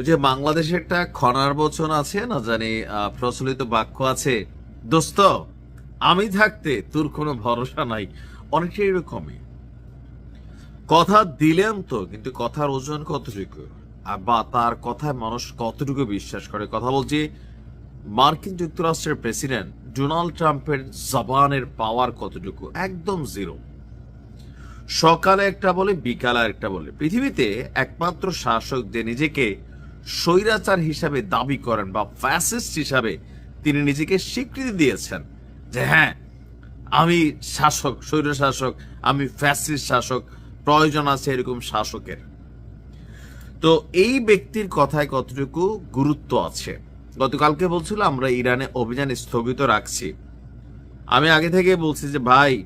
ওই যে বাংলাদেশে একটা খনার বচন আছে, না জানি প্রচলিত বাক্য আছে, দোস্ত, আমি থাকতে তোর কোনো ভরসা নাই। অনেকটা এরকমই। কথা দিলেন তো, কিন্তু কথার ওজন কতটুকু? বা তার কথায় মানুষ কতটুকু বিশ্বাস করে? কথা বলছি, মার্কিন যুক্তরাষ্ট্রের প্রেসিডেন্ট ডোনাল্ড ট্রাম্পের জবানের পাওয়ার কতটুকু? একদম জিরো। সকালে একটা বলে, বিকালে একটা বলে। পৃথিবীতে একমাত্র শাসক যে নিজেকে স্বৈরাচার হিসাবে দাবি করেন বা ফ্যাসিস্ট হিসাবে তিনি নিজেকে স্বীকৃতি দিয়েছেন যে হ্যাঁ আমি শাসক, স্বৈর শাসক, আমি ফ্যাসিস্ট শাসক, প্রয়োজন আছে এরকম শাসকের। তো এই ব্যক্তির কথায় কতটুকু গুরুত্ব আছে? গতকালকে বলছিল, আমরা ইরানে অভিযান স্থগিত রাখছি। আমি আগে থেকে বলছি যে, ভাই,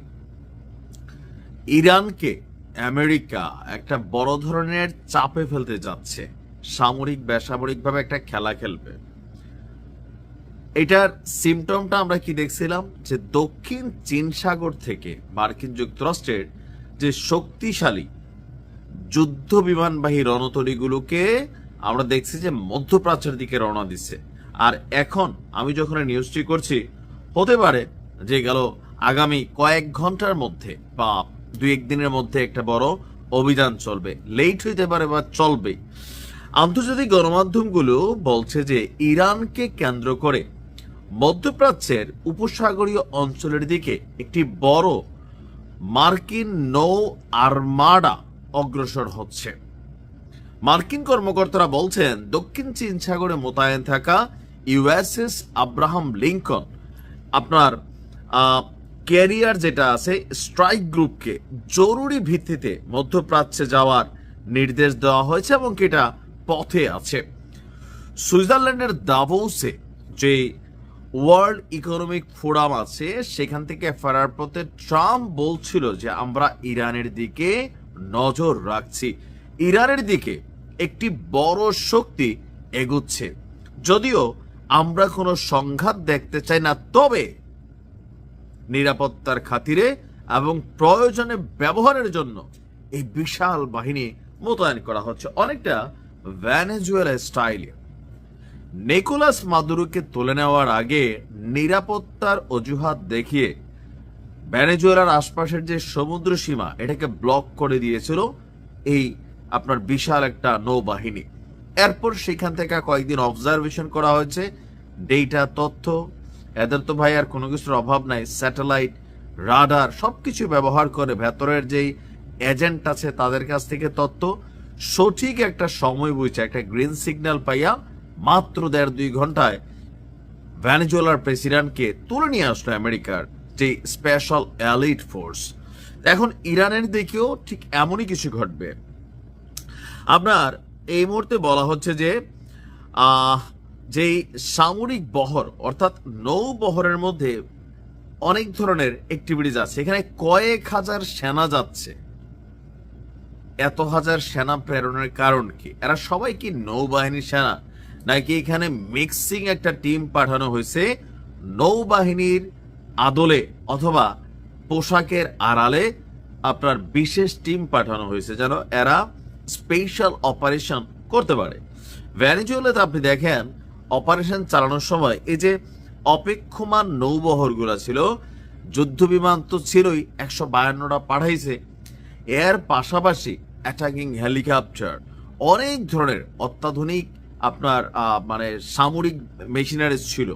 ইরানকে আমেরিকা একটা বড় ধরনের চাপে ফেলতে যাচ্ছে। সামরিক, বেসামরিকভাবে একটা খেলা খেলবে। এটার সিমটমটা আমরা কি দেখছিলাম? যে দক্ষিণ চীন সাগর থেকে মার্কিন যুক্তরাষ্ট্রের যে শক্তিশালী যুদ্ধ বিমানবাহী রণতরীগুলোকে আমরা দেখছি যে মধ্যপ্রাচ্যের দিকে রওনা দিচ্ছে। আর এখন আমি যখন নিউজটি করছি, হতে পারে যে গেল আগামী কয়েক ঘণ্টার মধ্যে বা দুই একদিনের মধ্যে একটা বড় অভিযান চলবে। লেট হইতে পারে বা চলবেই। আন্তর্জাতিক গণমাধ্যমগুলো বলছে যে ইরানকে কেন্দ্র করে মধ্যপ্রাচ্যের উপসাগরীয় অঞ্চলের দিকে একটি বড় মার্কিন নৌ আর্মাডা অগ্রসর হচ্ছে। মার্কিন কর্মকর্তারা বলছেন, দক্ষিণ চীন সাগরে মোতায়েন থাকা ইউএসএস আব্রাহাম লিঙ্কন আপনার ক্যারিয়ার যেটা আছে, স্ট্রাইক গ্রুপকে জরুরি ভিত্তিতে মধ্যপ্রাচ্যে যাওয়ার নির্দেশ দেওয়া হয়েছে এবং এটা পথে আছে। সুইজারল্যান্ডের দাভোসে যে ওয়ার্ল্ড ইকোনমিক ফোরাম আছে, সেখান থেকে ফেরার পথে ট্রাম্প বলছিল যে, আমরা ইরানের দিকে নজর রাখছি। ইরানের দিকে একটি বড় শক্তি এগুচ্ছে। যদিও আমরা কোনো সংঘাত দেখতে চাই না, তবে নিরাপত্তার খাতিরে এবং প্রয়োজনে ব্যবহারের জন্য এই বিশাল বাহিনী মোতায়েন করা হচ্ছে। অনেকটা ভ্যানেজুয়েলা স্টাইলে নিকোলাস মাদুরোকে তুলে নেওয়ার আগে নিরাপত্তার অজুহাত দেখিয়ে ভ্যানেজুয়েলার আশপাশের যে সমুদ্র সীমা, এটাকে ব্লক করে দিয়েছিল এই আপনার বিশাল একটা নৌবাহিনী। এরপর সেখান থেকে কয়েকদিন অবজারভেশন করা হয়েছে ডেটা তথ্য। এদের তো ভাই আর কোনো কিছুর অভাব নাই স্যাটেলাইট রাডার সবকিছু ব্যবহার করে ভেতরের যেই এজেন্ট আছে তাদের কাছ থেকে তথ্য। সঠিক একটা সময় বুঝছে একটা গ্রিন সিগন্যাল পাইয়া মাত্র দেড় দুই ঘন্টায় ভ্যানেজুয়েলার প্রেসিডেন্টকে তুলে নিয়ে আসলো আমেরিকার যে স্পেশাল এলিট ফোর্স এখন ইরানের দিকেও ঠিক এমনই কিছু ঘটবে। আপনার এই মুহূর্তে বলা হচ্ছে যে যেই সামরিক বহর, অর্থাৎ নৌ বহরের মধ্যে অনেক ধরনের অ্যাক্টিভিটিস আছে। এখানে কয়েক হাজার সেনা যাচ্ছে। এত হাজার সেনা প্রেরণের কারণ কি? এরা সবাই কি নৌবাহিনীর সেনা? নাকি এখানে মিক্সিং একটা টিম পাঠানো হয়েছে নৌবাহিনীর আদলে অথবা পোশাকের আড়ালে আপনার বিশেষ টিম পাঠানো হয়েছে যেন এরা স্পেশাল অপারেশন করতে পারে? ভ্যানিজুয়েলাতে আপনি দেখেন অপারেশন চালানোর সময় এই যে অপেক্ষমান নৌবহরগুলো ছিল যুদ্ধ বিমান তো ছিলই, একশো বায়ান্নটা পাঠাইছে। এর পাশাপাশি অ্যাটাকিং হেলিকপ্টার অনেক ধরনের অত্যাধুনিক আপনার মানে সামরিক মেশিনারিজ ছিল।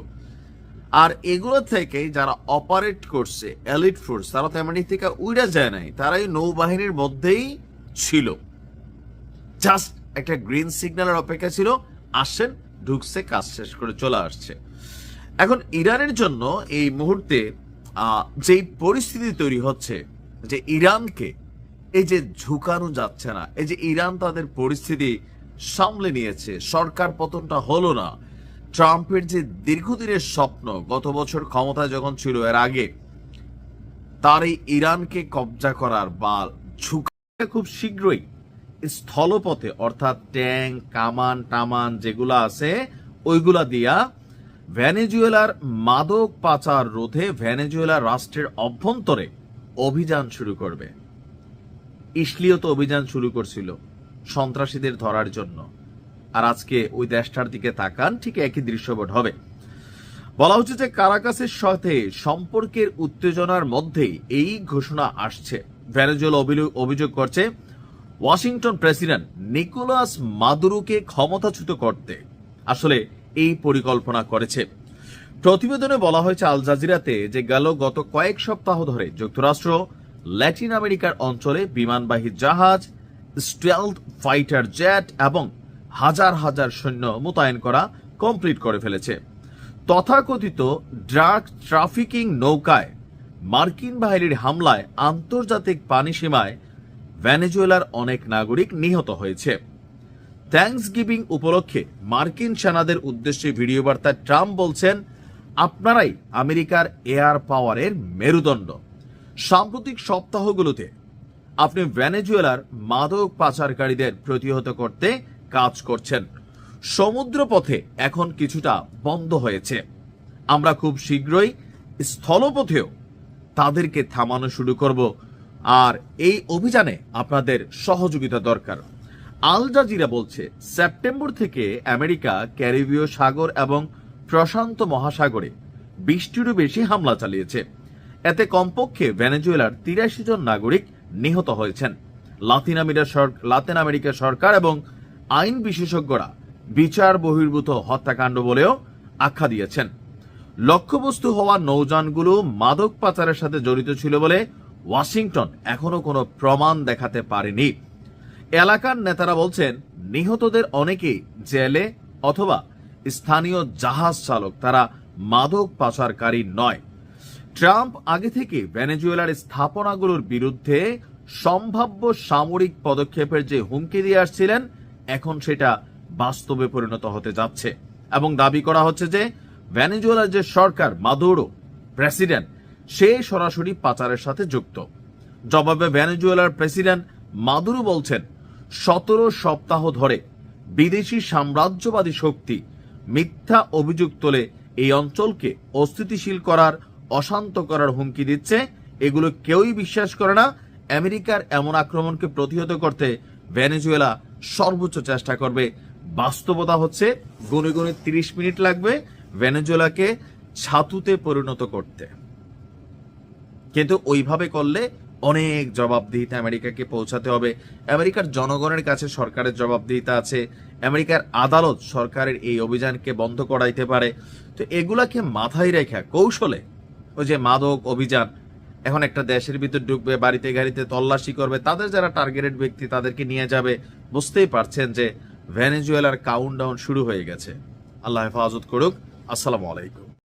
আর এগুলো থেকে যারা অপারেট করছে এলিট ফোর্স তারা তেমন থেকে উইরা যায় নাই তারা এই নৌবাহিনীর মধ্যেই ছিল। জাস্ট একটা গ্রিন সিগন্যালের অপেক্ষা ছিল, আসেন, ঢুকছে, কাজ শেষ করে চলে আসছে। এখন ইরানের জন্য এই মুহূর্তে যেই পরিস্থিতি তৈরি হচ্ছে, যে ইরানকে এই যে ঝুঁকানো যাচ্ছে না, এই যে ইরান তাদের পরিস্থিতি সামলে নিয়েছে, সরকার পতনটা হলো না। ট্রাম্পের যে দীর্ঘদিনের স্বপ্ন, গত বছর ক্ষমতায় যখন ছিল, এর আগে, তার এই ইরানকে কবজা করার বা ঝুঁকা খুব শীঘ্রই স্থলপথে, অর্থাৎ ট্যাঙ্ক, কামান, টামান যেগুলো আছে, ওইগুলা দিয়া ভ্যানেজুয়েলার মাদক পাচার রোধে ভ্যানেজুয়েলা রাষ্ট্রের অভ্যন্তরে অভিযান শুরু করবে। ইসলিও তো অভিযান শুরু করছিল সন্ত্রাসীদের ধরার জন্য। আর আজকে ওই দেশটার দিকে তাকান, ঠিক একই দৃশ্যপট হবে। বলা হচ্ছে যে কারাকাসের সাথে সম্পর্কের উত্তেজনার মধ্যেই এই ঘোষণা আসছে। ভেনেজুয়েলা অভিযোগ করছে, ওয়াশিংটন প্রেসিডেন্ট নিকোলাস মাদুরোকে ক্ষমতাচ্যুত করতে আসলে এই পরিকল্পনা করেছে। প্রতিবেদনে বলা হয়েছে আল জাজিরাতে যে গেল গত কয়েক সপ্তাহ ধরে যুক্তরাষ্ট্র ল্যাটিন আমেরিকার অঞ্চলে বিমানবাহী জাহাজ, স্টেলথ ফাইটার জেট এবং হাজার হাজার সৈন্য মোতায়েন করা কমপ্লিট করে ফেলেছে। তথাকথিত ড্রাগ ট্রাফিকিং নৌকায় মার্কিন বাহিনীর হামলায় আন্তর্জাতিক পানি সীমায় ভেনেজুয়েলার অনেক নাগরিক নিহত হয়েছে। থ্যাংকস গিভিং উপলক্ষে মার্কিন সেনাদের উদ্দেশ্যে ভিডিও বার্তায় ট্রাম্প বলছেন, আপনারাই আমেরিকার এয়ার পাওয়ারের মেরুদণ্ড। সাম্প্রতিক সপ্তাহগুলোতে আপনি ভেনেজুয়েলার মাদক পাচারকারীদের প্রতিহত করতে কাজ করছেন। সমুদ্রপথে এখন কিছুটা বন্ধ হয়েছে। আমরা খুব শীঘ্রই স্থলপথেও তাদেরকে থামানো শুরু করব। আর এই অভিযানে আপনাদের সহযোগিতা দরকার। আল জাজিরা বলছে, সেপ্টেম্বর থেকে আমেরিকা ক্যারিবীয় সাগর এবং প্রশান্ত মহাসাগরে বিশটিরও বেশি হামলা চালিয়েছে। এতে কমপক্ষে ভেনেজুয়েলার তিরাশি জন নাগরিক নিহত হয়েছেন। লাতিন আমেরিকা লাতিন আমেরিকা সরকার এবং আইন বিশেষজ্ঞরা বিচার বহির্ভূত হত্যাকাণ্ড বলেও আখ্যা দিয়েছেন। লক্ষ্যবস্তু হওয়া নৌযানগুলো মাদক পাচারের সাথে জড়িত ছিল বলে ওয়াশিংটন এখনও কোনো প্রমাণ দেখাতে পারেনি। এলাকার নেতারা বলছেন, নিহতদের অনেকেই জেলে অথবা স্থানীয় জাহাজ চালক, তারা মাদক পাচারকারী নয়। ট্রাম্প আগে থেকে ভেনেজুয়েলার স্থাপনাগুলোর বিরুদ্ধে সম্ভাব্য সামরিক পদক্ষেপের যে হুমকি দিয়ে আসছিলেন, এখন সেটা বাস্তবে পরিণত হতে যাচ্ছে। এবং দাবি করা হচ্ছে যে, ভেনেজুয়েলার যে সরকার, মাদুরো, প্রেসিডেন্ট, সে সরাসরি পাচারের সাথে যুক্ত। জবাবে ভেনেজুয়েলার প্রেসিডেন্ট মাদুরো বলছেন, সতেরো সপ্তাহ ধরে বিদেশি সাম্রাজ্যবাদী শক্তি মিথ্যা অভিযোগ তোলে এই অঞ্চলকে অস্থিতিশীল করার অশান্ত করার হুমকি দিচ্ছে। এগুলো কেউই বিশ্বাস করে না। আমেরিকার এমন আক্রমণকে প্রতিহত করতে ভেনেজুয়েলা সর্বোচ্চ চেষ্টা করবে। বাস্তবতা হচ্ছে, গুনে গুনে তিরিশ মিনিট লাগবে ভেনেজুয়েলাকে ছাতুতে পরিণত করতে। কিন্তু ওইভাবে করলে অনেক জবাবদিহিতা আমেরিকাকে পৌঁছাতে হবে। আমেরিকার জনগণের কাছে সরকারের জবাবদিহিতা আছে। আমেরিকার আদালত সরকারের এই অভিযানকে বন্ধ করাইতে পারে। তো এগুলাকে মাথায় রেখা কৌশলে ওই যে মাদক অভিযান, এখন একটা দেশের ভিতর ঢুকবে, বাড়িতে গাড়িতে তল্লাশি করবে, তাদের যারা টার্গেটেড ব্যক্তি তাদেরকে নিয়ে যাবে, বুঝতেই পারছেন যে ভেনেজুয়েলার কাউন্টডাউন শুরু হয়ে গেছে। আল্লাহ হেফাজত করুক। আসসালামু আলাইকুম।